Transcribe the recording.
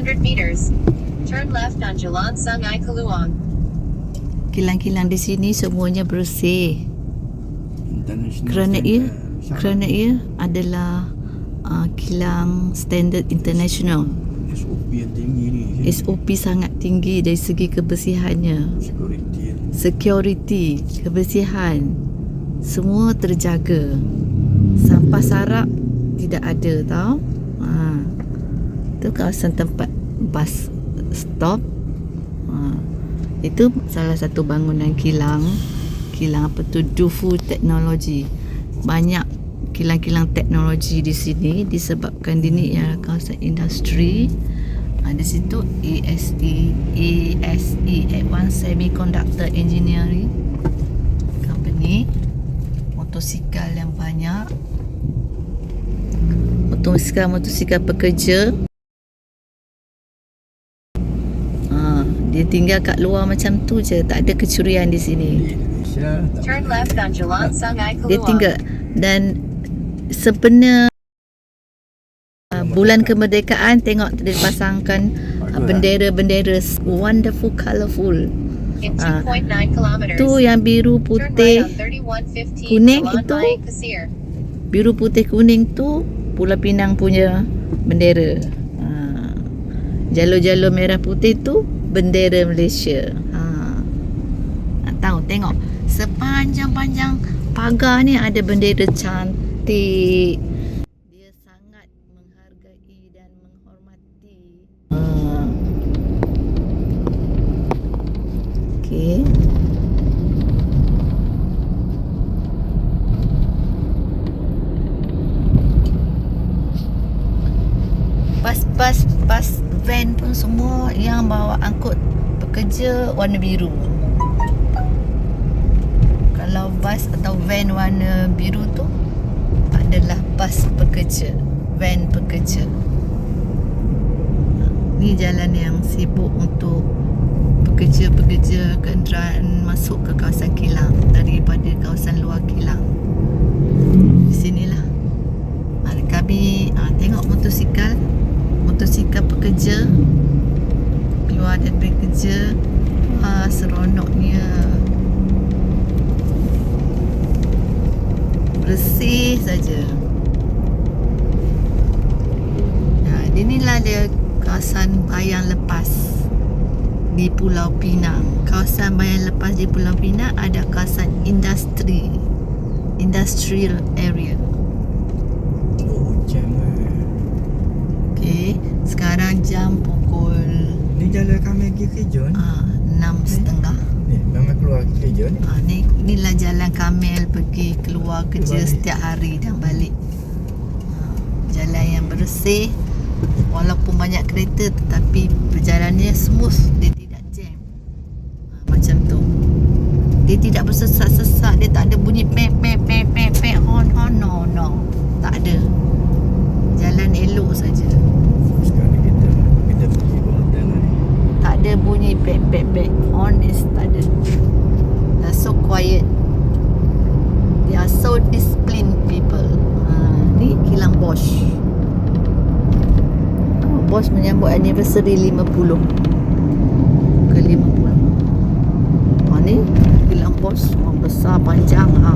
200 meters. Turn left on Jalan Sungai Keluang. Kilang-kilang di sini semuanya bersih. Kerana ia kerana ia adalah uh, kilang standard international. SOP yang tinggi ni SOP sangat tinggi dari segi kebersihannya. security security, kebersihan semua terjaga. Sampah sarap tidak ada tau. Ha. Itu kawasan tempat bas stop. Ha. Itu salah satu bangunan kilang. Kilang apa tu? Dufu Teknologi. Banyak kilang-kilang teknologi di sini disebabkan ini ialah kawasan industri. Ha, di situ E ASE ASE Advanced Semiconductor Engineering Company motosikal yang banyak motosikal-motosikal pekerja ha, dia tinggal kat luar macam tu je tak ada kecurian di sini Turn left on Jalan Sungai dia tinggal dan sebenarnya bulan kemerdekaan tengok dia pasangkan bendera-bendera wonderful colourful Ah. 2.9 kilometers. tu yang biru putih on 3115 kuning itu. Biru putih kuning tu Pulau Pinang punya bendera ha. jalur-jalur merah putih tu bendera Malaysia ha. nak tahu tengok sepanjang-panjang pagar ni ada bendera cantik dia sangat menghargai dan menghormati ha. okey Bas-bas bas van pun semua yang bawa angkut pekerja warna biru. Kalau bas atau van warna biru tu adalah bas pekerja, van pekerja. Ni jalan yang sibuk untuk pekerja-pekerja kenderaan masuk ke kawasan kilang daripada kawasan luar kilang. Di sinilah ha, kami ha, tengok motosikal pekerja keluar daripada kerja ha, seronoknya bersih saja. Ha, inilah dia kawasan bayang lepas di Pulau Pinang. Kawasan bayang lepas di Pulau Pinang ada kawasan industri industrial area. Oh, hujan lah. Okey, sekarang jam pukul jalan kami pergi kerja ni ah, enam setengah. ni kami keluar pergi kerja ni Ah, ni inilah jalan Kamel pergi keluar kerja Balik. setiap hari dan balik. Ah, jalan yang bersih walaupun banyak kereta tetapi perjalanannya smooth dia tidak jam. Ah, macam tu. Dia tidak bersesak-sesak, dia tak ada bunyi pep pep pep pep pep hon hon no no. Tak ada. Jalan elok saja. sekarang kita kita pergi ke hotel lah ni Tak pep pep pep Honest tak ada. They're so quiet. They are so disciplined people. Ha, Ni kilang Bosch oh, Bosch menyambut anniversary 50 Ke 50 ha, Ni kilang Bosch oh, Besar panjang. Ha.